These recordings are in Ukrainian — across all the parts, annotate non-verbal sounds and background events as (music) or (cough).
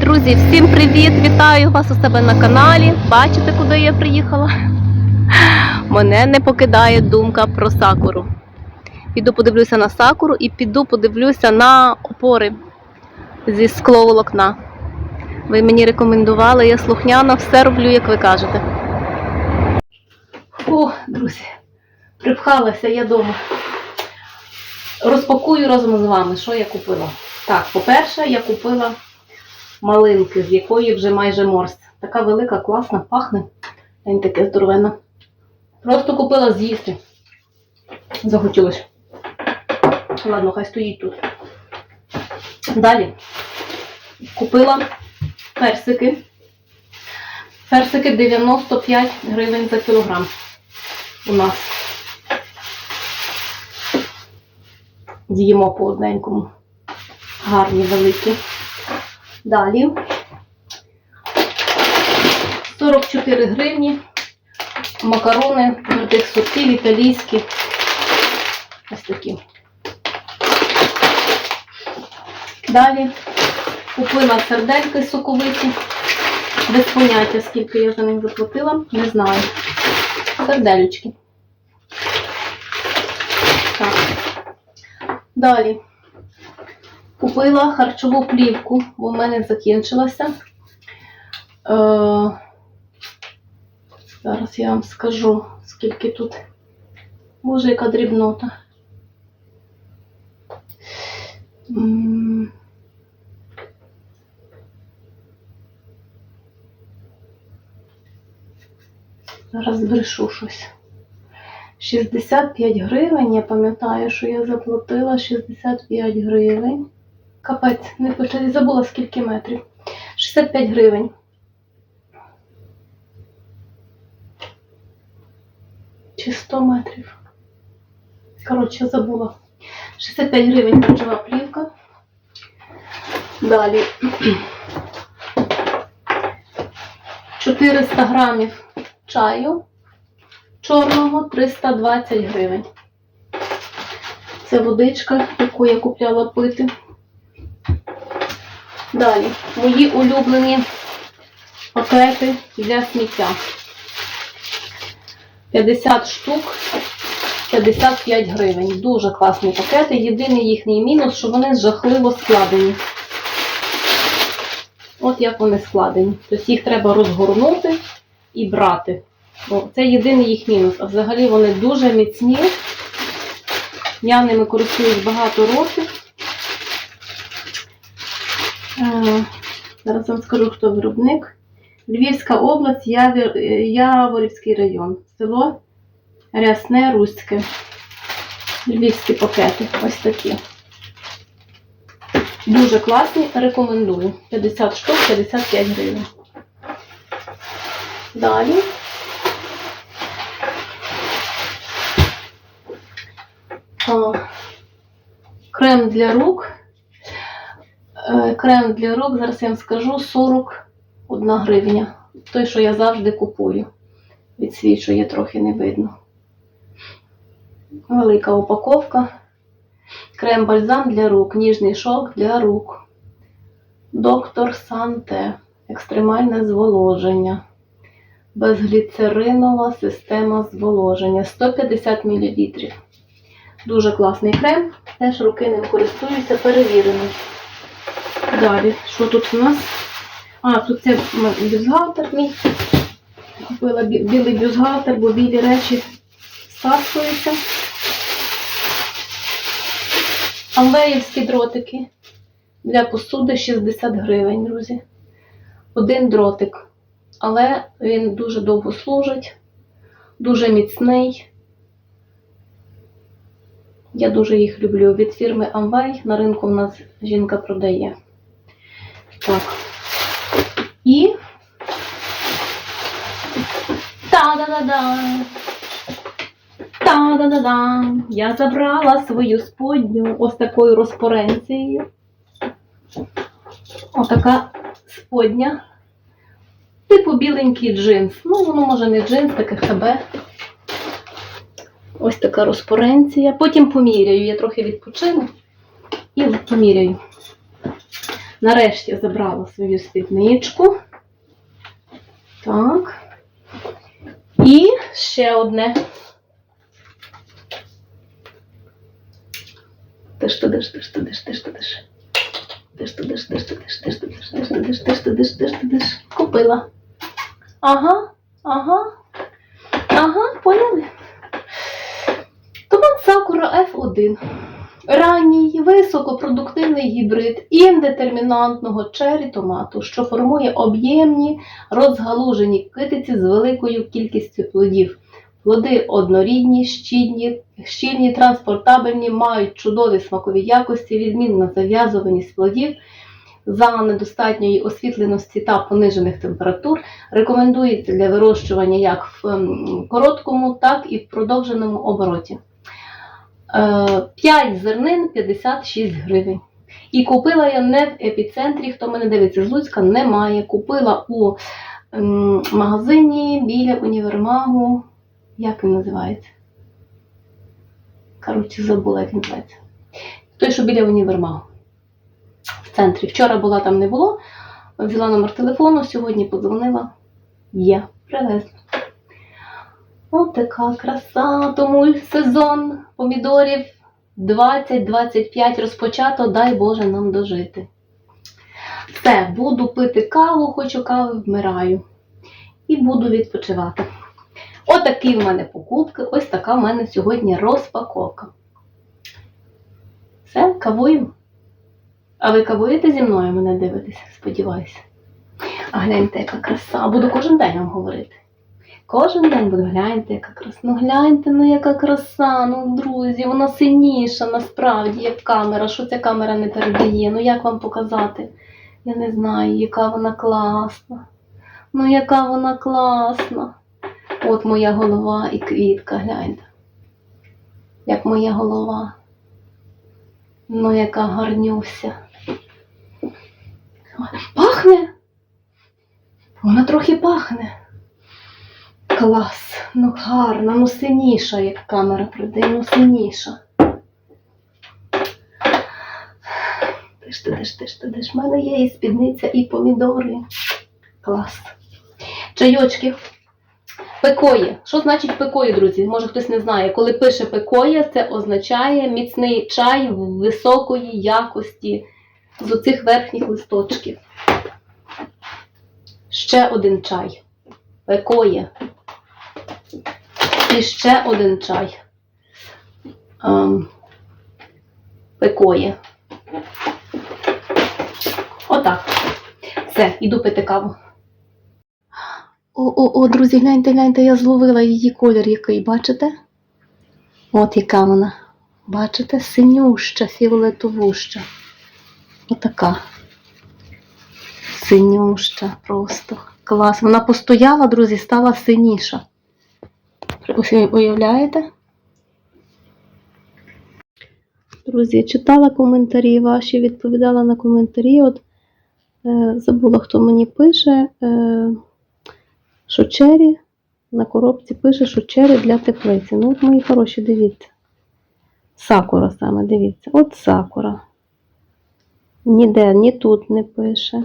Друзі, всім привіт! Вітаю вас у себе на каналі. Бачите, куди я приїхала? Мене не покидає думка про сакуру. Піду подивлюся на сакуру і піду подивлюся на опори зі скловолокна. Ви мені рекомендували, я слухняна, все роблю, як ви кажете. О, друзі, припхалася я вдома. Розпакую разом з вами, що я купила. Так, по-перше, я купила малинки, з якої вже майже морс. Така велика, класна, пахне. Він таке здоровенна. Просто купила з'їсти. Захотілося. Ладно, хай стоїть тут. Далі купила персики. Персики 95 гривень за кілограм у нас. З'їмо по одненькому. Гарні, великі. Далі 44 гривні. Макарони твердих сортів, італійські. Ось такі. Далі купила сердельки соковиті. Без поняття, скільки я за них заплатила, не знаю. Серделючки. Так. Далі. Купила харчову плівку, бо в мене закінчилася. Е, зараз я вам скажу, скільки тут. Боже, яка дрібнота. Зараз збрешу щось. 65 гривень, я пам'ятаю, що я заплатила 65 гривень. Капець, не почали, забула скільки метрів. 65 гривень. Чи 100 метрів. Коротше, забула. 65 гривень харчова плівка. Далі. 400 грамів чаю чорного 320 гривень. Це водичка, яку я купляла пити. Далі, мої улюблені пакети для сміття. 50 штук, 55 гривень. Дуже класні пакети. Єдиний їхній мінус, що вони жахливо складені. От як вони складені. Тобто їх треба розгорнути і брати. О, Це єдиний їх мінус. А взагалі вони дуже міцні. Я ними користуюсь багато років. Е, Зараз вам скажу, хто виробник. Львівська область, Яворівський район. Село Рясне Руське. Львівські пакети. Ось такі. Дуже класні, рекомендую. 50 штук, 55 гривень. Далі. Крем для рук. Е, Крем для рук, зараз я вам скажу, 41 гривня. Той, що я завжди купую. Відсвічує, трохи не видно. Велика упаковка. Крем-бальзам для рук, ніжний шок для рук. Доктор Санте. Екстремальне зволоження. Безгліцеринова система зволоження. 150 мл. Дуже класний крем. Теж руки ним користуються, перевірений. Далі, що тут у нас? А, тут це бюстгальтер мій. Купила бі- білий бюстгальтер, бо білі речі стаскуються. Амвеївські дротики для посуди 60 гривень, друзі. Один дротик. Але він дуже довго служить, дуже міцний. Я дуже їх люблю. Від фірми Amway на ринку в нас жінка продає. Так. І. Та-да-да-да! Та-да-да-да! Я забрала свою сподню ось такою розпоренцією. Отака сподня. Типу біленький джинс. Ну, воно може не джинс, таке ХБ. Ось така розпоренція. Потім поміряю. Я трохи відпочину і поміряю. Нарешті забрала свою спідничку. Так. І ще одне. Ти ж ти ж ти ж. Ти ж ти ж ти ж ти ж ти ж ти ж тидиш. Купила. Ага, ага. Ага, поняли. Томат Сакура F1. Ранній високопродуктивний гібрид індетермінантного чері томату, що формує об'ємні розгалужені китиці з великою кількістю плодів. Плоди однорідні, щільні, щільні, транспортабельні, мають чудові смакові якості, відмінна зав'язуваність плодів за недостатньої освітленості та понижених температур. Рекомендується для вирощування як в короткому, так і в продовженому обороті. 5 зернин 56 гривень. І купила я не в епіцентрі, хто мене дивиться з Луцька, немає. Купила у ем, магазині біля універмагу. Як він називається? Коротше, забула, як він називається. Той, що біля універмагу. В центрі. Вчора була там не було. Взяла номер телефону, сьогодні подзвонила. Є, привезла. Ось така краса. Тому сезон помідорів 20-25 розпочато, дай Боже нам дожити. Все, буду пити каву, хочу кави, вмираю. І буду відпочивати. Отакі в мене покупки, ось така в мене сьогодні розпаковка. Все, кавуємо. А ви кавуєте зі мною мене дивитесь, сподіваюся. А гляньте, яка краса. Буду кожен день вам говорити. Кожен день буду гляньте, яка краса. Ну гляньте, ну яка краса, ну друзі, вона сильніша насправді, як камера. Що ця камера не передає? Ну як вам показати? Я не знаю, яка вона класна. Ну яка вона класна. От моя голова і квітка, гляньте. Як моя голова. Ну, яка гарнюся. Пахне. Вона трохи пахне. Клас. Ну гарна, ну синіша, як камера придає, ну синіша. Ти ж ти ж ти ж ти ж. В мене є і спідниця, і помідори. Клас. Чайочки. Пекоє. Що значить пекоє, друзі? Може хтось не знає. Коли пише пекоє, це означає міцний чай високої якості з оцих верхніх листочків. Ще один чай. Пекоє. І ще один чай. Ем, пекоє. Отак. Все, іду пити каву. О, о, о, друзі, гляньте, гляньте, я зловила її колір який, бачите? От яка вона. Бачите? Синюща, фіолетовуща. Отака. Синюща просто. Клас. Вона постояла, друзі, стала синіша. Ось уявляєте? Друзі, читала коментарі ваші, відповідала на коментарі. От е, забула, хто мені пише. Е, що чері на коробці пише, що чері для теплиці. Ну, от мої хороші, дивіться. Сакура саме, дивіться. От сакура. Ніде, ні тут не пише,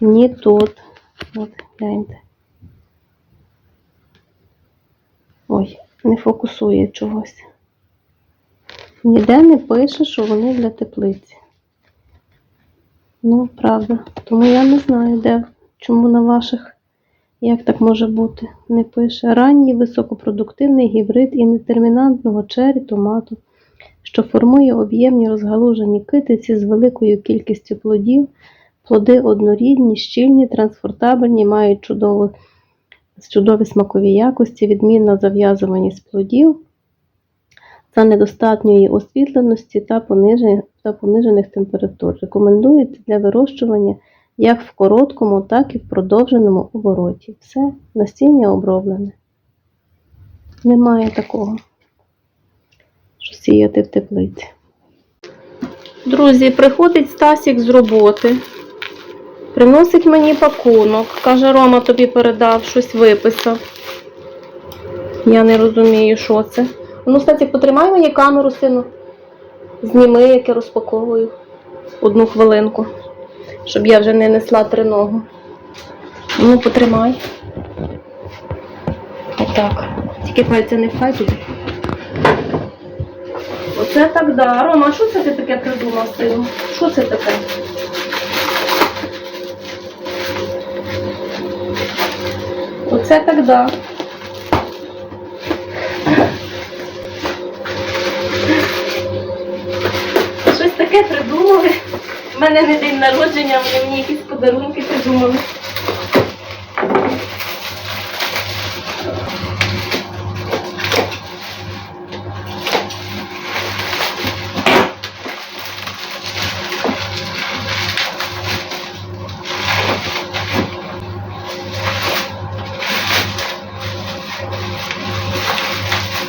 ні тут. От, гляньте. Ой, не фокусує чогось. Ніде не пише, що вони для теплиці. Ну, правда. Тому я не знаю, де, чому на ваших як так може бути? Не пише. Ранній високопродуктивний гібрид індетермінантного чері томату, що формує об'ємні розгалужені китиці з великою кількістю плодів. Плоди однорідні, щільні, транспортабельні, мають чудову, чудові смакові якості, відмінна зав'язуваність плодів за недостатньої освітленості та понижених, та понижених температур. Рекомендується для вирощування як в короткому, так і в продовженому обороті. Все, насіння оброблене. Немає такого, що сіяти в теплиці. Друзі, приходить Стасік з роботи, приносить мені пакунок. Каже, Рома тобі передав, щось виписав. Я не розумію, що це. Ну, Стасік, потримай мені камеру, сину. Зніми, як я розпаковую. Одну хвилинку. щоб я вже не несла триногу. Ну, потримай. Отак. Тільки пальця не вхай туди. Оце так да. Рома, що це ти таке придумав сину? Що це таке? Оце так да. Щось таке придумали. У мене не день народження, вони мені якісь подарунки придумали.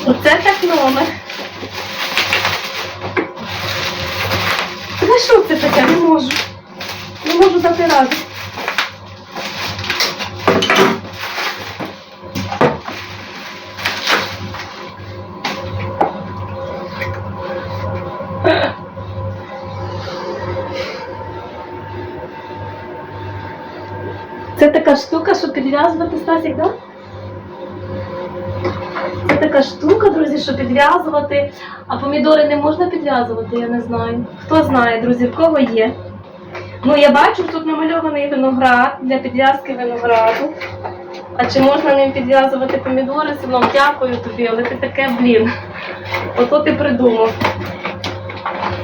Оце так номер. Та що це таке? Не можу. Не можу запирати. Це така штука, щоб підв'язувати Стасік, так? Да? Така штука, друзі, що підв'язувати. А помідори не можна підв'язувати, я не знаю. Хто знає, друзі, в кого є. Ну, я бачу, тут намальований виноград для підв'язки винограду. А чи можна ним підв'язувати помідори? Сином, дякую тобі, але ти таке, блін. Ото ти придумав.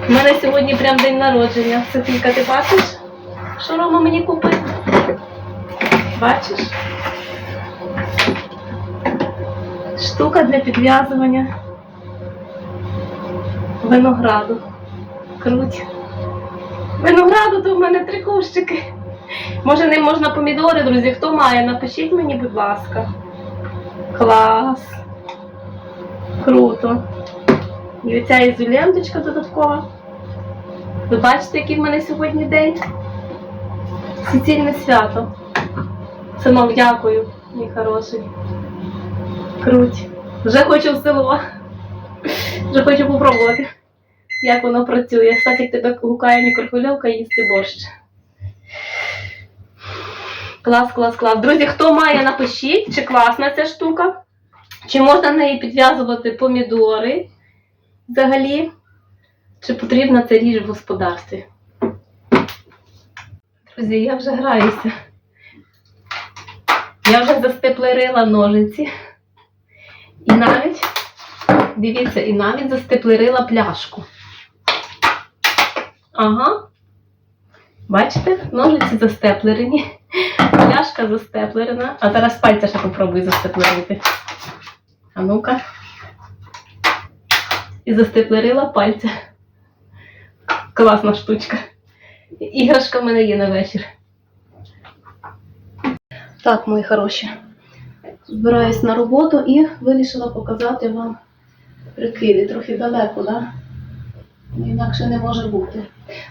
У мене сьогодні прям день народження. Софійка, ти бачиш, що Рома мені купив? Бачиш? Штука для підв'язування винограду. Круть. Винограду то в мене три кущики. Може, ним можна помідори, друзі. Хто має? Напишіть мені, будь ласка. Клас. Круто. І оця ізоленточка додаткова. Ви бачите, який в мене сьогодні день? Суцільне свято. Синок, дякую, мій хороший. Круть. Вже хочу в село. Вже хочу попробувати, як воно працює. Кстати, тебе гукає мікрохвильовка їсти борщ. Клас, клас, клас. Друзі, хто має, напишіть, чи класна ця штука, чи можна неї підв'язувати помідори взагалі, чи потрібна ця річ в господарстві. Друзі, я вже граюся. Я вже застеплерила ножиці. І навіть, дивіться, і навіть застеплерила пляшку. Ага. Бачите, ножиці застеплерені, пляшка застеплерена. А зараз пальця ще попробую застеплерити. А ну-ка. І застеплерила пальця. Класна штучка. Іграшка в мене є на вечір. Так, мої хороші. Збираюсь на роботу і вирішила показати вам прикиди. Трохи далеко, да? Ну, Інакше не може бути.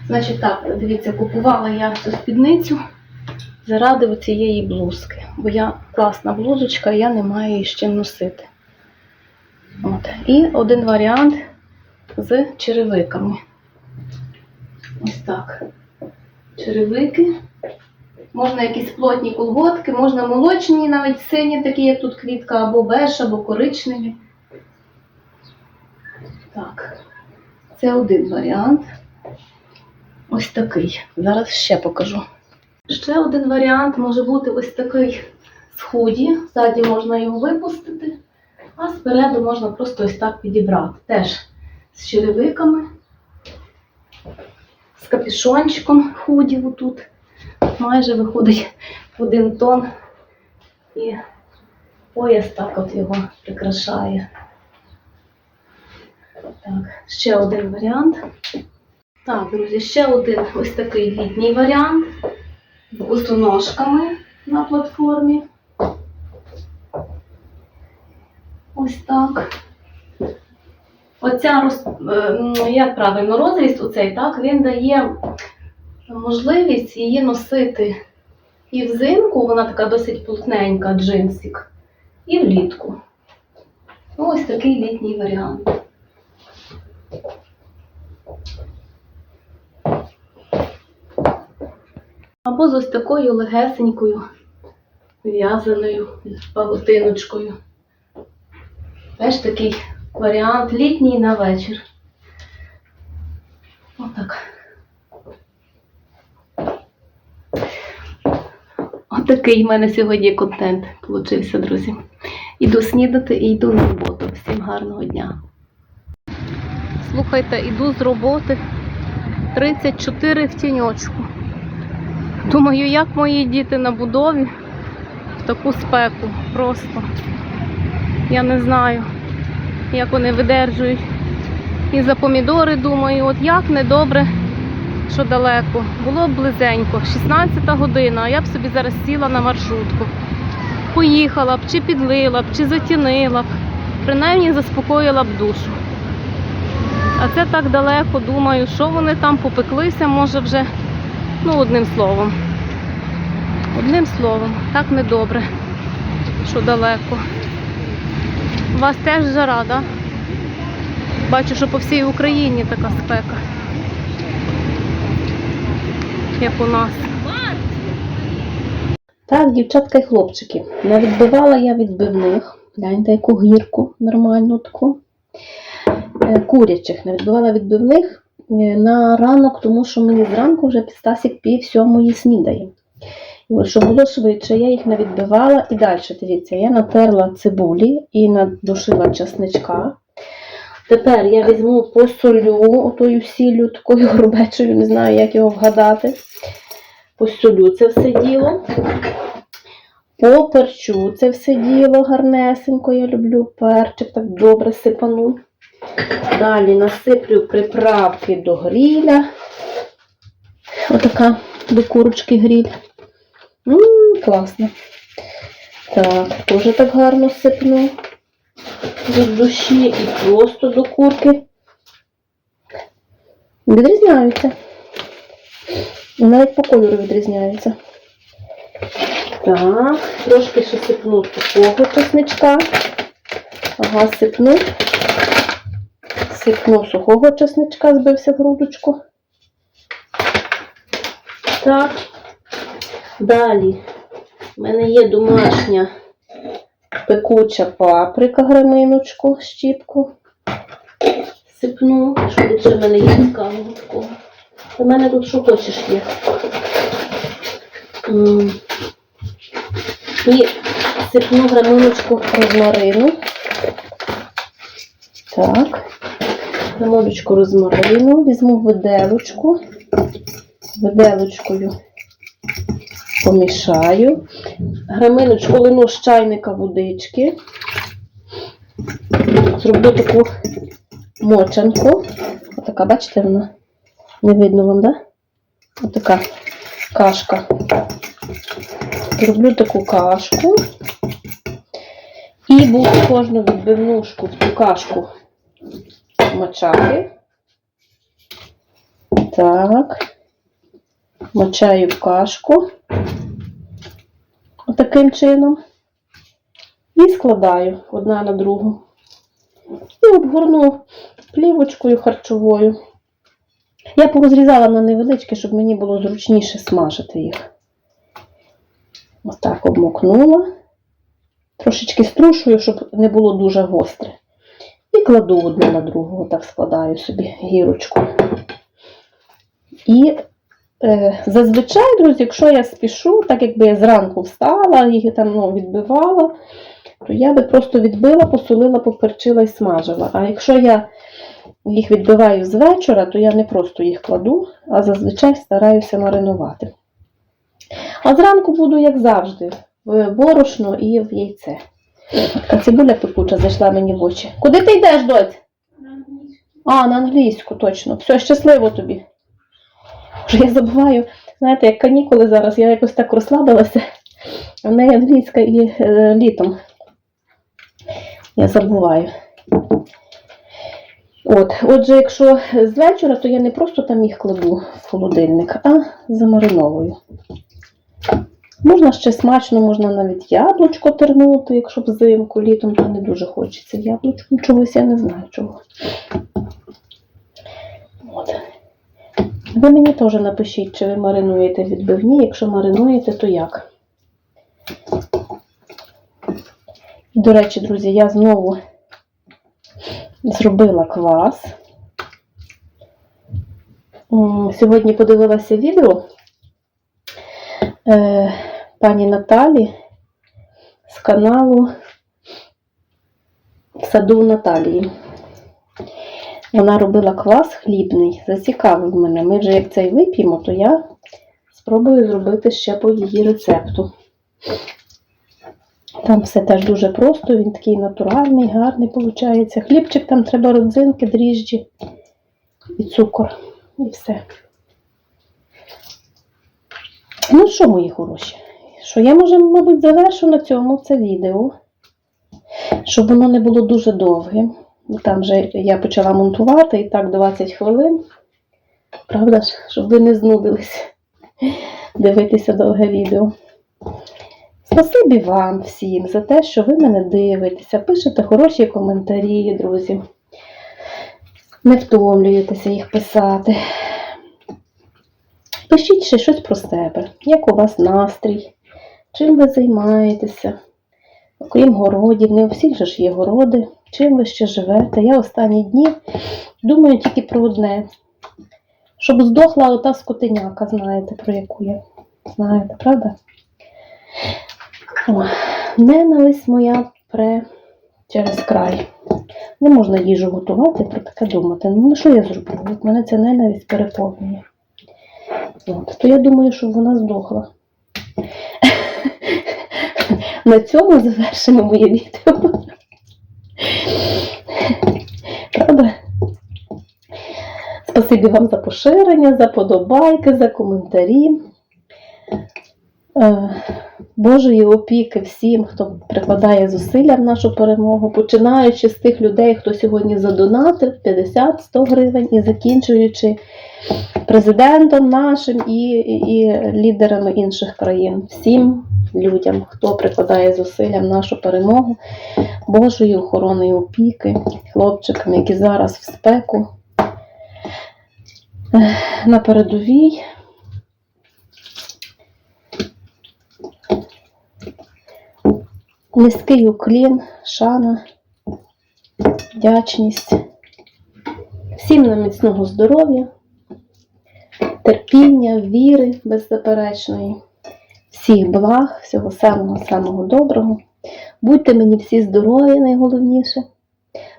Значить так, дивіться, купувала я цю спідницю заради цієї блузки. Бо я класна блузочка, я не маю її з чим носити. От. І один варіант з черевиками. Ось так. Черевики. Можна якісь плотні колготки, можна молочні, навіть сині, такі, як тут квітка, або беж, або коричневі. Так, це один варіант. Ось такий. Зараз ще покажу. Ще один варіант може бути ось такий з худі. Ззаді можна його випустити, а спереду можна просто ось так підібрати. Теж з черевиками, з капюшончиком худі отут майже виходить в один тон і пояс так от його прикрашає. Так, ще один варіант. Так, друзі, ще один ось такий літній варіант з босоножками на платформі. Ось так. Оця е, як правильно, розріст оцей, так, він дає можливість її носити і взимку, вона така досить плотненька, джинсик, і влітку. Ну, Ось такий літній варіант. Або з ось такою легесенькою в'язаною павутиночкою. Теж такий варіант літній на вечір. Отак. Отакий в мене сьогодні контент получився, друзі. Іду снідати і йду на роботу. Всім гарного дня. Слухайте, іду з роботи 34 в тіньочку. Думаю, як мої діти на будові в таку спеку просто. Я не знаю, як вони видержують. І за помідори думаю, от як недобре, що далеко. Було близенько, 16 година, а я б собі зараз сіла на маршрутку. Поїхала б, чи підлила б, чи затінила б, принаймні заспокоїла б душу. А це так далеко, думаю, що вони там попеклися, може вже, ну, одним словом. Одним словом, так недобре, що далеко. У вас теж жара, да? Бачу, що по всій Україні така спека. Як у нас. Так, дівчатка і хлопчики. Не відбивала я відбивних. Гляньте, яку гірку нормальну таку. Е, Курячих. Не відбивала відбивних е, на ранок, тому що мені зранку вже підстасік пів сьомої снідає. І от, щоб було швидше, я їх не відбивала. І далі, дивіться, я натерла цибулі і надушила часничка. Тепер я візьму посолю отою сіллю, такою грубечою, не знаю, як його вгадати. Посолю це все діло. Поперчу це все діло гарнесенько. Я люблю перчик, так добре сипану. Далі насиплю приправки до гріля. Отака до курочки гріль. Ммм, класно. Так, теж так гарно сипну від душі і просто до курки. Відрізняються. Навіть по кольору відрізняються. Так, трошки ще сипну сухого чесничка. Ага, сипну. Сипну сухого чесничка, збився в грудочку. Так. Далі. У мене є домашня пекуча паприка, граминочку, щіпку. Сипну. Що тут ще в мене є цікавого такого? У мене тут що хочеш є. І сипну граминочку розмарину. Так. Граминочку розмарину. Візьму виделочку. Виделочкою помішаю. Граминочку лину з чайника водички. Зроблю таку мочанку. Отака, бачите, вона? Не видно вам? Да? Отака кашка. Зроблю таку кашку. І буду кожну відбивнушку в цю кашку мочати. Так. Мочаю в кашку. Отаким чином. І складаю одна на другу. І обгорну плівочкою харчовою. Я порозрізала на невеличкі, щоб мені було зручніше смажити їх. Отак обмокнула. Трошечки струшую, щоб не було дуже гостре. І кладу одну на другу, отак складаю собі гірочку. І Зазвичай, друзі, якщо я спішу, так якби я зранку встала, їх там ну, відбивала, то я би просто відбила, посолила, поперчила і смажила. А якщо я їх відбиваю з вечора, то я не просто їх кладу, а зазвичай стараюся маринувати. А зранку буду, як завжди, в борошно і в яйце. А цибуля пекуча зайшла мені в очі. Куди ти йдеш, доць? А, на англійську, точно. Все, щасливо тобі. Вже я забуваю, знаєте, як канікули зараз, я якось так розслабилася. В неї англійська і е, літом. Я забуваю. От, отже, якщо з вечора, то я не просто там їх кладу в холодильник, а замариновую. Можна ще смачно, можна навіть яблучко тернути, якщо взимку, літом то не дуже хочеться яблучком. Чогось я не знаю чого. От. Ви мені теж напишіть, чи ви маринуєте відбивні. Якщо маринуєте, то як? До речі, друзі, я знову зробила квас. Сьогодні подивилася відео е, пані Наталі з каналу саду Наталії. Вона робила квас хлібний, зацікавив мене. Ми вже як цей вип'ємо, то я спробую зробити ще по її рецепту. Там все теж дуже просто, він такий натуральний, гарний виходить. Хлібчик там треба родзинки, дріжджі і цукор. І все. Ну що, мої хороші? Що я, може, мабуть, завершу на цьому це відео, щоб воно не було дуже довгим. Бо Там вже я почала монтувати і так 20 хвилин. Правда ж, щоб ви не знудились (laughs) дивитися довге відео. Спасибі вам всім за те, що ви мене дивитеся, пишете хороші коментарі, друзі. Не втомлюєтеся їх писати. Пишіть ще щось про себе, як у вас настрій, чим ви займаєтеся. Окрім городів, не у всіх же ж є городи, чим ви ще живете. Я останні дні думаю тільки про одне. Щоб здохла ота скотиняка, знаєте, про яку я. Знаєте, правда? О, ненависть моя пре через край. Не можна їжу готувати, про таке думати. Ну, що я зроблю? От мене ця ненависть переповнює. От, то я думаю, щоб вона здохла. На цьому завершимо моє відео. Правда? Спасибі вам за поширення, за подобайки, за коментарі. Божої опіки всім, хто прикладає зусилля в нашу перемогу, починаючи з тих людей, хто сьогодні задонатив 50-100 гривень і закінчуючи президентом нашим і, і лідерами інших країн. Всім людям, хто прикладає зусилля в нашу перемогу, Божої охорони і опіки, хлопчикам, які зараз в спеку на передовій. Низький уклін, шана, вдячність. Всім нам міцного здоров'я, терпіння, віри беззаперечної, всіх благ, всього самого-самого доброго. Будьте мені всі здорові, найголовніше.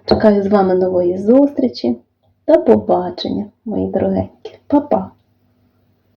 Чекаю з вами нової зустрічі. До побачення, мої дорогенькі. Па-па!